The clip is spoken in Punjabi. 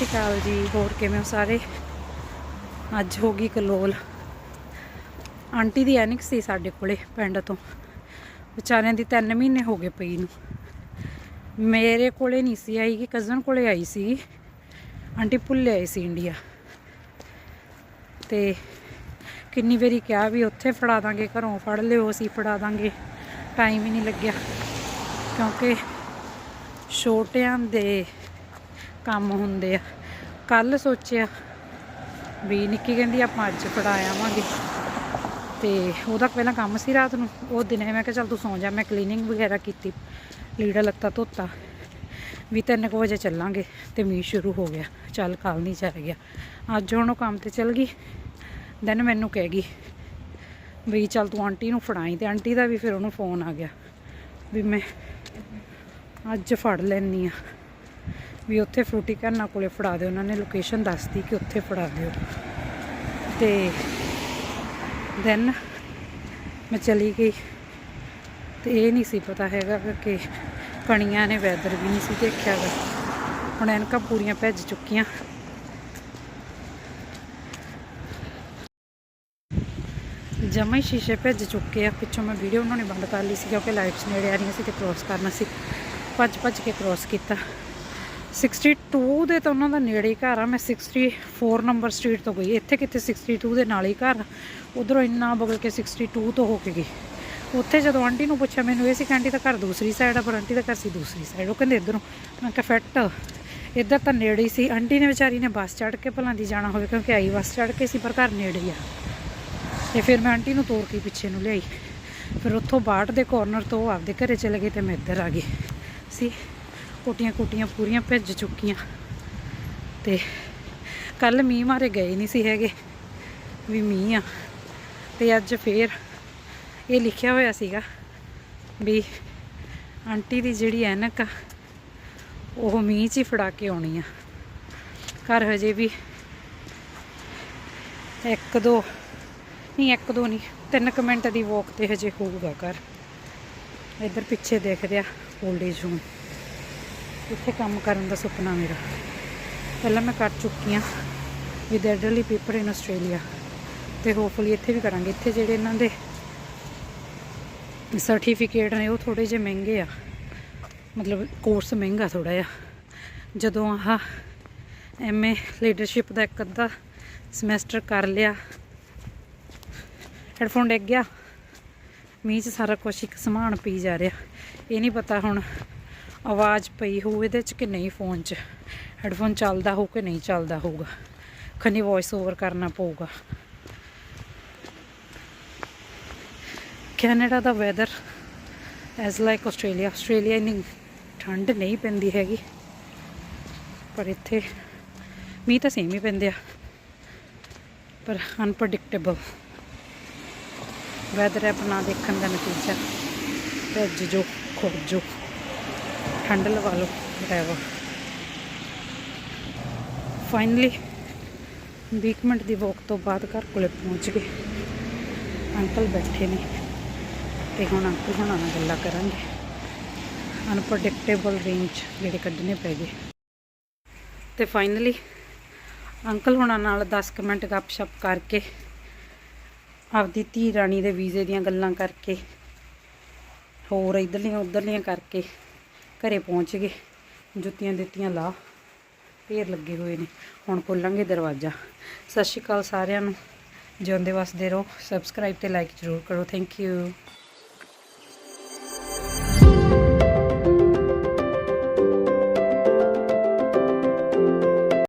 ਸ਼੍ਰੀ ਅਕਾਲ ਜੀ, ਹੋਰ ਕਿਵੇਂ ਹੋ ਸਾਰੇ? ਅੱਜ ਹੋ ਗਈ ਕਲੋਲ। ਆਂਟੀ ਦੀ ਐਨਿਕ ਸੀ ਸਾਡੇ ਕੋਲੇ ਪਿੰਡ ਤੋਂ। ਵਿਚਾਰਿਆਂ ਦੀ 3 ਮਹੀਨੇ ਹੋ ਗਏ ਪਈ ਨੂੰ। ਮੇਰੇ ਕੋਲੇ ਨਹੀਂ ਸੀ ਆਈ ਕਿ ਕਜ਼ਨ ਕੋਲੇ ਆਈ ਸੀ। ਆਂਟੀ ਭੁੱਲੇ ਆਈ ਸੀ ਇੰਡੀਆ ਤੇ ਕਿੰਨੀ ਵਾਰੀ ਕਿਹਾ ਵੀ ਉੱਥੇ ਫੜਾ ਦਾਂਗੇ, ਘਰੋਂ ਫੜ ਲਿਓ, ਅਸੀਂ ਫੜਾ ਦਾਂਗੇ। ਟਾਈਮ ਹੀ ਨਹੀਂ ਲੱਗਿਆ। ਕਿਉਂਕਿ ਛੋਟਿਆਂ ਦੇ ਕੰਮ ਹੁੰਦੇ ਆ। ਕੱਲ ਸੋਚਿਆ ਵੀ ਨਿੱਕੀ ਕਹਿੰਦੀ ਆਪਾਂ ਅੱਜ ਫੜਾ ਆਵਾਂਗੇ। ਤੇ ਉਹਦਾ ਪਹਿਲਾਂ ਕੰਮ ਸੀ ਰਾਤ ਨੂੰ। ਉਹ ਦਿਨੇ ਮੈਂ ਕਿਹਾ ਚੱਲ ਤੂੰ ਸੌਂ ਜਾ, ਮੈਂ ਕਲੀਨਿੰਗ ਵਗੈਰਾ ਕੀਤੀ, ਲੀੜਾ ਲੱਤਾ ਧੋਤਾ। ਵੀ ਤਿੰਨ ਕੁ ਵਜੇ ਚੱਲਾਂਗੇ ਤੇ ਮੀਂਹ ਸ਼ੁਰੂ ਹੋ ਗਿਆ। ਚੱਲ ਕੱਲ ਨਹੀਂ ਚੱਲ ਗਿਆ। ਅੱਜ ਹੁਣ ਉਹ ਕੰਮ ਤੇ ਚੱਲ ਗਈ। ਦੈਨ ਮੈਨੂੰ ਕਹਿ ਗਈ ਵੀ ਚੱਲ ਤੂੰ ਆਂਟੀ ਨੂੰ ਫੜਾਈ ਤੇ ਆਂਟੀ ਦਾ ਵੀ ਫਿਰ ਉਹਨੂੰ ਫੋਨ ਆ ਗਿਆ। ਵੀ ਮੈਂ ਅੱਜ ਫੜ ਲੈਣੀ ਆ ਵੀ ਉੱਥੇ ਫਰੂਟੀ ਘਰਨਾ ਕੋਲੇ ਫੜਾ ਦਿਓ। ਉਹਨਾਂ ਨੇ ਲੋਕੇਸ਼ਨ ਦੱਸਦੀ ਕਿ ਉੱਥੇ ਫੜਾ ਦਿਓ। ਤੇ ਦੈਨ ਮੈਂ ਚਲੀ ਗਈ। ਤੇ ਇਹ ਨਹੀਂ ਸੀ ਪਤਾ ਹੈਗਾ ਕਿ ਕਣੀਆਂ ਨੇ ਵੈਦਰ ਵੀ ਨਹੀਂ ਸੀ ਦੇਖਿਆ ਗਾ। ਹੁਣ ਐਨਕਾਂ ਪੂਰੀਆਂ ਭੱਜ ਚੁੱਕੀਆਂ। ਜਮਾ ਹੀ ਸ਼ੀਸ਼ੇ ਭੱਜ ਚੁੱਕੇ ਆ। ਪਿੱਛੋਂ ਮੈਂ ਵੀਡੀਓ ਉਹਨਾਂ ਨੇ ਬੰਦ ਕਰ ਲਈ ਸੀ, ਕਿਉਂਕਿ ਲਾਈਟਸ ਨੇੜੇ ਆ ਰਹੀਆਂ ਸੀ ਤੇ ਕ੍ਰੋਸ ਕਰਨਾ ਸੀ। ਭੱਜ ਭੱਜ ਕੇ ਕ੍ਰੋਸ ਕੀਤਾ। 62 ਦੇ ਤਾਂ ਉਹਨਾਂ ਦਾ ਨੇੜੇ ਹੀ ਘਰ ਆ। ਮੈਂ 64 ਨੰਬਰ ਸਟਰੀਟ ਤੋਂ ਗਈ। ਇੱਥੇ ਕਿਤੇ 62 ਦੇ ਨਾਲ ਹੀ ਘਰ ਉਧਰੋਂ ਇੰਨਾ ਬਗਲ ਕੇ 62 ਤੋਂ ਹੋ ਕੇ ਗਈ। ਉੱਥੇ ਜਦੋਂ ਆਂਟੀ ਨੂੰ ਪੁੱਛਿਆ, ਮੈਨੂੰ ਇਹ ਸੀ ਕਿ ਆਂਟੀ ਦਾ ਘਰ ਦੂਸਰੀ ਸਾਈਡ ਆ, ਪਰ ਆਂਟੀ ਦਾ ਘਰ ਸੀ ਦੂਸਰੀ ਸਾਈਡ ਉਹ ਕਹਿੰਦੇ ਇਧਰੋਂ। ਮੈਂ ਕਿਹਾ, ਫਿੱਟ, ਇੱਧਰ ਤਾਂ ਨੇੜੇ ਹੀ ਸੀ। ਆਂਟੀ ਨੇ ਵਿਚਾਰੀ ਨੇ ਬੱਸ ਚੜ੍ਹ ਕੇ ਭਲਾਂ ਦੀ ਜਾਣਾ ਹੋਵੇ, ਕਿਉਂਕਿ ਆਈ ਬੱਸ ਚੜ੍ਹ ਕੇ ਸੀ, ਪਰ ਘਰ ਨੇੜੇ ਹੀ ਆ। ਤੇ ਫਿਰ ਮੈਂ ਆਂਟੀ ਨੂੰ ਤੋੜ ਕੇ ਪਿੱਛੇ ਨੂੰ ਲਿਆਈ। ਫਿਰ ਉੱਥੋਂ ਬਾਟ ਦੇ ਕੋਰਨਰ ਤੋਂ ਆਪਦੇ ਘਰੇ ਚਲੇ ਗਏ ਤੇ ਮੈਂ ਇੱਧਰ ਆ ਗਈ। ਸੀ। ਕੋਟੀਆਂ ਕੋਟੀਆਂ ਪੂਰੀਆਂ ਭਿੱਜ ਚੁੱਕੀਆਂ। ਤੇ ਕੱਲ ਮੀਂਹ ਮਾਰੇ ਗਏ ਨਹੀਂ ਸੀ ਹੈਗੇ, ਵੀ ਮੀਂਹ ਆ। ਤੇ ਅੱਜ ਫੇਰ ਇਹ ਲਿਖਿਆ ਹੋਇਆ ਸੀਗਾ ਵੀ ਆਂਟੀ ਦੀ ਜਿਹੜੀ ਐਨਕ ਆ, ਉਹ ਮੀਂਹ 'ਚ ਹੀ ਫੜਾ ਕੇ ਆਉਣੀ ਆ। ਘਰ ਹਜੇ ਵੀ ਇੱਕ ਦੋ, ਨਹੀਂ ਇੱਕ ਦੋ ਨਹੀਂ, ਤਿੰਨ ਕੁ ਮਿੰਟ ਦੀ ਵੋਕ ਤੇ ਹਜੇ ਹੋਊਗਾ ਘਰ। ਇੱਧਰ ਪਿੱਛੇ ਦੇਖਦੇ ਆ 올ਡ ਏਜ ਹੋਮ ਇੱਥੇ ਕੰਮ ਕਰਨ ਦਾ ਸੁਪਨਾ ਮੇਰਾ। ਪਹਿਲਾਂ ਮੈਂ ਕਰ ਚੁੱਕੀ ਹਾਂ with earlier paper in Australia ਤੇ ਹੋਪਫੁਲੀ ਇੱਥੇ ਵੀ ਕਰਾਂਗੇ। ਇੱਥੇ ਜਿਹੜੇ ਇਹਨਾਂ ਦੇ ਸਰਟੀਫਿਕੇਟ ਨੇ, ਉਹ ਥੋੜੇ ਜਿਹੇ ਮਹਿੰਗੇ ਆ। ਮਤਲਬ ਕੋਰਸ ਮਹਿੰਗਾ ਥੋੜਾ ਜਿਹਾ। ਜਦੋਂ ਆਹ ਐਮਏ ਲੀਡਰਸ਼ਿਪ ਦਾ ਇੱਕ ਅੱਧਾ ਸਮੈਸਟਰ ਕਰ ਲਿਆ ਹੈਡਫੋਨ ਡਿੱਗ ਗਿਆ, ਮੀਂਹ 'ਚ ਸਾਰਾ ਕੁਝ ਇੱਕ ਸਮਾਨ ਪੀ ਜਾ ਰਿਹਾ। ਇਹ ਨਹੀਂ ਪਤਾ ਹੁਣ ਆਵਾਜ਼ ਪਈ ਹੋਊ ਇਹਦੇ 'ਚ ਕਿ ਨਹੀਂ ਫੋਨ 'ਚ? ਹੈਡਫੋਨ ਚੱਲਦਾ ਹੋਊ ਕਿ ਨਹੀਂ ਚੱਲਦਾ ਹੋਊਗਾ? ਖੰਨੀ ਵੌਇਸ ਓਵਰ ਕਰਨਾ ਪਊਗਾ। ਕੈਨੇਡਾ ਦਾ weather as like Australia. Australia ਇੰਨੀ ਠੰਡ ਨਹੀਂ ਪੈਂਦੀ ਹੈਗੀ, ਪਰ ਇੱਥੇ ਮੀਂਹ ਤਾਂ ਸੇਮ ਹੀ ਪੈਂਦੇ ਆ, ਪਰ ਅਨਪ੍ਰੈਡਿਕਟੇਬਲ ਵੈਦਰ ਐਪ ਨਾ ਦੇਖਣ ਦਾ ਨਤੀਜਾ। ਭੇਜ ਜੋ ਖੁਰ ਜੋ ਠੰਡ ਲਵਾ ਲਓ ਡਰਾਈਵਰ ਫਾਈਨਲੀ 20 ਮਿੰਟ ਦੀ ਵਾਕ ਤੋਂ ਬਾਅਦ ਘਰ ਕੋਲੇ ਪਹੁੰਚ ਗਏ। ਅੰਕਲ ਬੈਠੇ ਨੇ ਤੇ ਹੁਣ ਅੰਕਲ ਹੁਣਾਂ ਨਾਲ ਗੱਲਾਂ ਕਰਾਂਗੇ। ਅਨਪ੍ਰੈਡਿਕਟੇਬਲ ਰੇਂਜ ਜਿਹੜੇ ਕੱਢਣੇ ਪੈ ਗਏ। ਤੇ ਫਾਈਨਲੀ ਅੰਕਲ ਹੁਣਾਂ ਨਾਲ 10 ਕੁ ਮਿੰਟ ਗੱਪਸ਼ਪ ਕਰਕੇ, ਆਪਦੀ ਧੀ ਰਾਣੀ ਦੇ ਵੀਜ਼ੇ ਦੀਆਂ ਗੱਲਾਂ ਕਰਕੇ, ਹੋਰ ਇਧਰਲੀਆਂ ਉਧਰਲੀਆਂ ਕਰਕੇ ਘਰੇ ਪਹੁੰਚ ਗਏ। ਜੁੱਤੀਆਂ ਦਿੱਤੀਆਂ ਲਾ। ਢੇਰ ਲੱਗੇ ਹੋਏ ਨੇ। ਹੁਣ ਖੋਲਾਂਗੇ ਦਰਵਾਜ਼ਾ। ਸਤਿ ਸ਼੍ਰੀ ਅਕਾਲ ਸਾਰਿਆਂ ਨੂੰ। ਜਿਉਂਦੇ ਵਸਦੇ ਰਹੋ। ਸਬਸਕ੍ਰਾਈਬ ਤੇ ਲਾਈਕ ਜ਼ਰੂਰ ਕਰੋ। Thank you